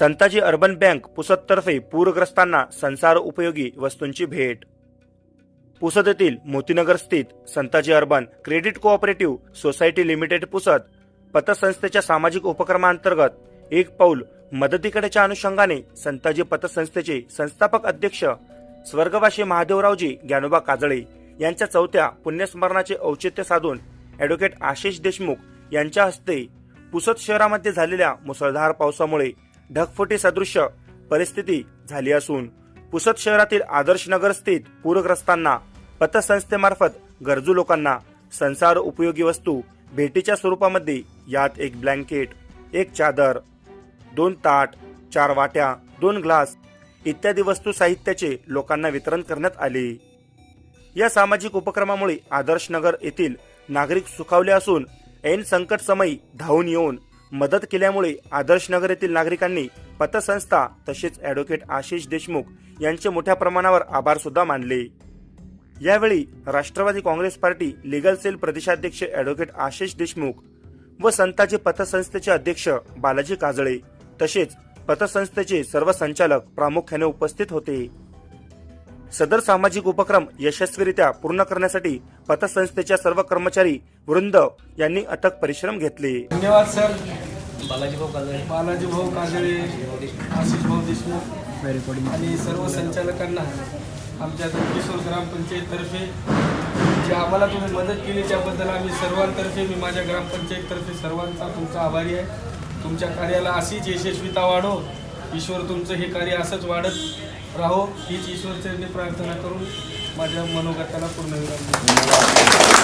Santaji urban bank पुसदतर्फे पूरग्रस्तांना संसार उपयोगी वस्तूंची भेट. पुसद येथील मोतीनगर स्थित Santaji urban credit cooperative society limited Pusad पतसंस्थेच्या सामाजिक उपक्रमांतर्गत एक पाऊल मदतीकडेच्या अनुषंगाने संताजी पतसंस्थेचे संस्थापक अध्यक्ष स्वर्गवासी महादेवरावजी ज्ञानोबा काजळे यांच्या चौथ्या पुण्यस्मरणाचे औचित्य साधून ॲडव्होकेट आशिष देशमुख यांच्या हस्ते पुसद शहरामध्ये झालेल्या मुसळधार पावसामुळे ढगफुटी सदृश्य परिस्थिती झाली असून पुसद शहरातील आदर्श नगर स्थित पूरग्रस्तांना पतसंस्थेमार्फत गरजू लोकांना संसार उपयोगी वस्तू भेटीच्या स्वरूपामध्ये यात एक ब्लँकेट एक चादर दोन ताट चार वाट्या दोन ग्लास इत्यादी वस्तू साहित्याचे लोकांना वितरण करण्यात आले. या सामाजिक उपक्रमामुळे आदर्श नगर येथील नागरिक सुखावले असून ऐन संकट समयी धावून येऊन मदत केल्यामुळे आदर्शनगर येथील नागरिकांनी पतसंस्था तसेच ॲडव्होकेट आशिष देशमुख यांचे मोठ्या प्रमाणावर आभार सुद्धा मानले. यावेळी Rashtrawadi Congress party legal cell प्रदेशाध्यक्ष ॲडव्होकेट आशिष देशमुख व संताजी पतसंस्थेचे अध्यक्ष बालाजी काजळे तसेच पतसंस्थेचे सर्व संचालक प्रामुख्याने उपस्थित होते. सदर सामाजिक उपक्रम यशस्वीरित्या पूर्ण करण्यासाठी पतसंस्थेच्या सर्व कर्मचारी वृंद यांनी अथक परिश्रम घेतले. धन्यवाद सर. बालाजी भाऊ काजळे. बालाजी भाऊ काजळे आशिष भाऊ देशमुख आणि सर्व संचालकांना आमच्या किशोर ग्रामपंचायततर्फे जे आम्हाला तुम्ही मदत केली त्याबद्दल आम्ही सर्वांतर्फे मी माझ्या ग्रामपंचायततर्फे सर्वांचा तुमचा आभारी आहे. तुमच्या कार्याला अशीच यशस्वीता वाढो ईश्वर तुमचं हे कार्य असंच वाढत राहो हीच ईश्वरचरणी प्रार्थना करून माझ्या मनोगताला पूर्ण विराम